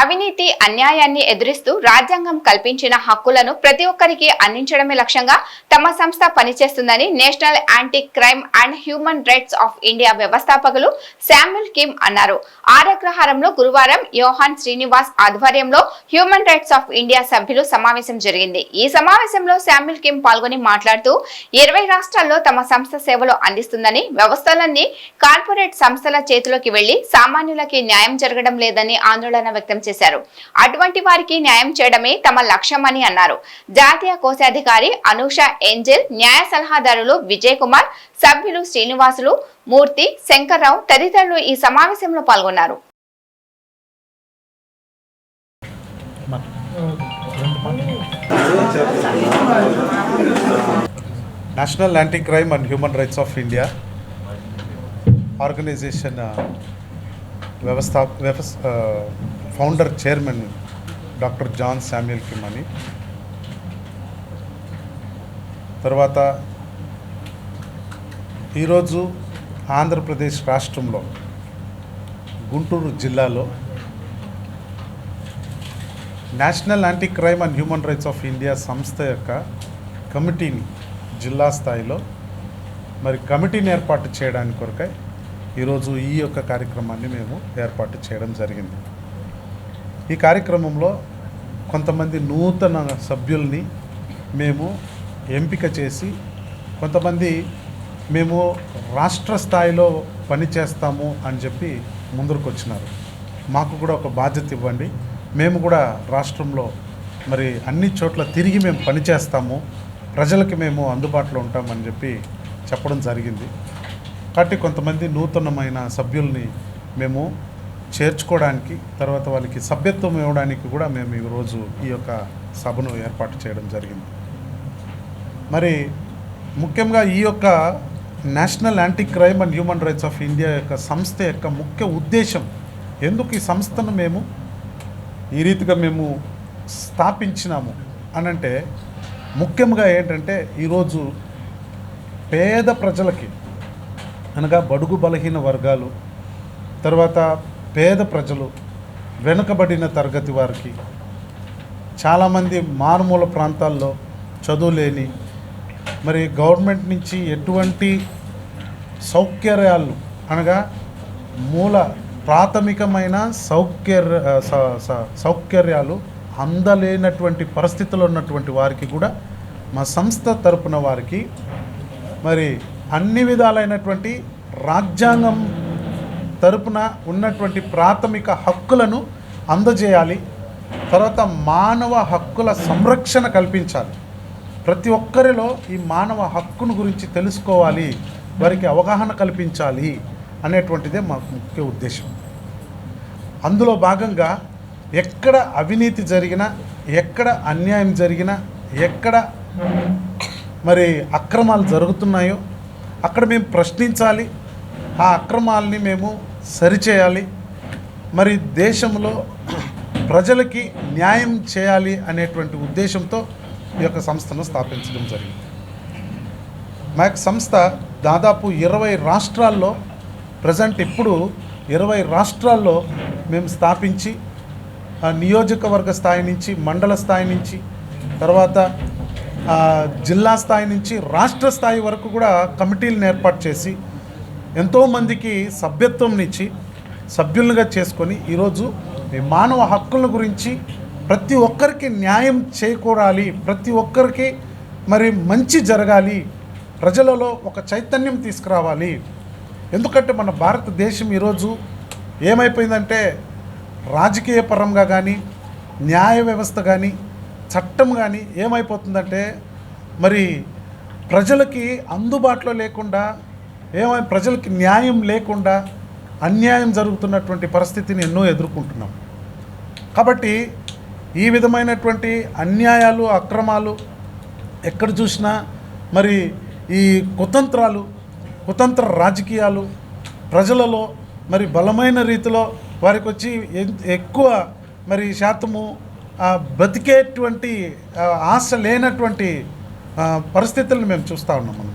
అవినీతి అన్యాయాన్ని ఎదురిస్తూ రాజ్యాంగం కల్పించిన హక్కులను ప్రతి ఒక్కరికి అందించడమే లక్ష్యంగా తమ సంస్థ పనిచేస్తుందని national anti crime and human rights of India వ్యవస్థాపకులు శామ్యుల్ కిమ్ అన్నారు. ఆరగ్రహారంలో గురువారం యోహాన్ శ్రీనివాస్ ఆధ్వర్యంలో హ్యూమన్ రైట్స్ ఆఫ్ ఇండియా సభ్యులు సమావేశం జరిగింది. ఈ సమావేశంలో శామ్యుల్ కిమ్ పాల్గొని మాట్లాడుతూ ఇరవై రాష్ట్రాల్లో తమ సంస్థ సేవలు అందిస్తుందని వ్యవస్థలన్నీ కార్పొరేట్ సంస్థల చేతిలోకి వెళ్ళి సామాన్యులకి న్యాయం జరగడం లేదని ఆందోళన వ్యక్తం చేశారు. అటువంటి వారికి న్యాయం చేయడమే తమ లక్ష్యమని అన్నారు. జాతీయ కోశాధికారి అనూష ఏంజెల్ న్యాయ సలహాదారులు విజయ్ కుమార్ సభ్యులు శ్రీనివాసులు మూర్తి శంకర్రావు తదితరులు ఈ సమావేశంలో పాల్గొన్నారు. National anti crime and human rights of India organization వ్యవస్థ వ్యవస్థ founder chairman doctor John Samuel Kim అని తర్వాత ఈరోజు ఆంధ్రప్రదేశ్ రాష్ట్రంలో గుంటూరు జిల్లాలో national anti crime and human rights of India సంస్థ యొక్క కమిటీని జిల్లా స్థాయిలో మరి కమిటీని ఏర్పాటు చేయడానికి కొరకై ఈరోజు ఈ యొక్క కార్యక్రమాన్ని మేము ఏర్పాటు చేయడం జరిగింది. ఈ కార్యక్రమంలో కొంతమంది నూతన సభ్యుల్ని మేము ఎంపిక చేసి కొంతమంది మేము రాష్ట్ర స్థాయిలో పనిచేస్తాము అని చెప్పి ముందరకు వచ్చినారు మాకు కూడా ఒక బాధ్యత ఇవ్వండి. మేము కూడా రాష్ట్రంలో మరి అన్ని చోట్ల తిరిగి మేము పనిచేస్తాము. ప్రజలకి మేము అందుబాటులో ఉంటామని చెప్పి చెప్పడం జరిగింది. కాబట్టి కొంతమంది నూతనమైన సభ్యుల్ని మేము చేర్చుకోవడానికి తర్వాత వాళ్ళకి సభ్యత్వం ఇవ్వడానికి కూడా మేము ఈరోజు ఈ యొక్క సభను ఏర్పాటు చేయడం జరిగింది. మరి ముఖ్యంగా ఈ యొక్క national anti crime and human rights of India యొక్క సంస్థ యొక్క ముఖ్య ఉద్దేశం ఎందుకు ఈ సంస్థను మేము ఈ రీతిగా మేము స్థాపించినాము అనంటే ముఖ్యంగా ఏంటంటే ఈరోజు పేద ప్రజలకి అనగా బడుగు బలహీన వర్గాలు తర్వాత పేద ప్రజలు వెనుకబడిన తరగతి వారికి చాలామంది మారుమూల ప్రాంతాల్లో చదువులేని మరి గవర్నమెంట్ నుంచి ఎటువంటి సౌకర్యాలు అనగా మూల ప్రాథమికమైన సౌకర్య సౌకర్యాలు అందలేనటువంటి పరిస్థితుల్లో ఉన్నటువంటి వారికి కూడా మా సంస్థ తరపున వారికి మరి అన్ని విధాలైనటువంటి రాజ్యాంగం తరపున ఉన్నటువంటి ప్రాథమిక హక్కులను అందజేయాలి. తర్వాత మానవ హక్కుల సంరక్షణ కల్పించాలి. ప్రతి ఒక్కరిలో ఈ మానవ హక్కును గురించి తెలుసుకోవాలి. వారికి అవగాహన కల్పించాలి అనేటువంటిదే మా ముఖ్య ఉద్దేశం. అందులో భాగంగా ఎక్కడ అవినీతి జరిగినా ఎక్కడ అన్యాయం జరిగినా ఎక్కడ మరి అక్రమాలు జరుగుతున్నాయో అక్కడ మేము ప్రశ్నించాలి. ఆ అక్రమాలని మేము సరిచేయాలి. మరి దేశంలో ప్రజలకి న్యాయం చేయాలి అనేటువంటి ఉద్దేశంతో ఈ యొక్క సంస్థను స్థాపించడం జరిగింది. మా యొక్క సంస్థ దాదాపు ఇరవై రాష్ట్రాల్లో ప్రజెంట్ ఇప్పుడు ఇరవై రాష్ట్రాల్లో మేము స్థాపించి నియోజకవర్గ స్థాయి నుంచి మండల స్థాయి నుంచి తర్వాత జిల్లా స్థాయి నుంచి రాష్ట్ర స్థాయి వరకు కూడా కమిటీలను ఏర్పాటు చేసి ఎంతోమందికి సభ్యత్వంనిచ్చి సభ్యులుగా చేసుకొని ఈరోజు మానవ హక్కుల గురించి ప్రతి ఒక్కరికి న్యాయం చేకూరాలి ప్రతి ఒక్కరికి మరి మంచి జరగాలి ప్రజలలో ఒక చైతన్యం తీసుకురావాలి. ఎందుకంటే మన భారతదేశం ఈరోజు ఏమైపోయిందంటే రాజకీయ పరంగా కానీ న్యాయ వ్యవస్థ కానీ చట్టం కానీ ఏమైపోతుందంటే మరి ప్రజలకి అందుబాటులో లేకుండా ఏమై ప్రజలకి న్యాయం లేకుండా అన్యాయం జరుగుతున్నటువంటి పరిస్థితిని ఎన్నో ఎదుర్కొంటున్నాం. కాబట్టి ఈ విధమైనటువంటి అన్యాయాలు అక్రమాలు ఎక్కడ చూసినా మరి ఈ కుతంత్రాలు కుతంత్ర రాజకీయాలు ప్రజలలో మరి బలమైన రీతిలో వారికి వచ్చి ఎక్కువ మరి శాతము బతికేటువంటి ఆశ లేనటువంటి పరిస్థితులను మేము చూస్తూ ఉన్నాం మనం.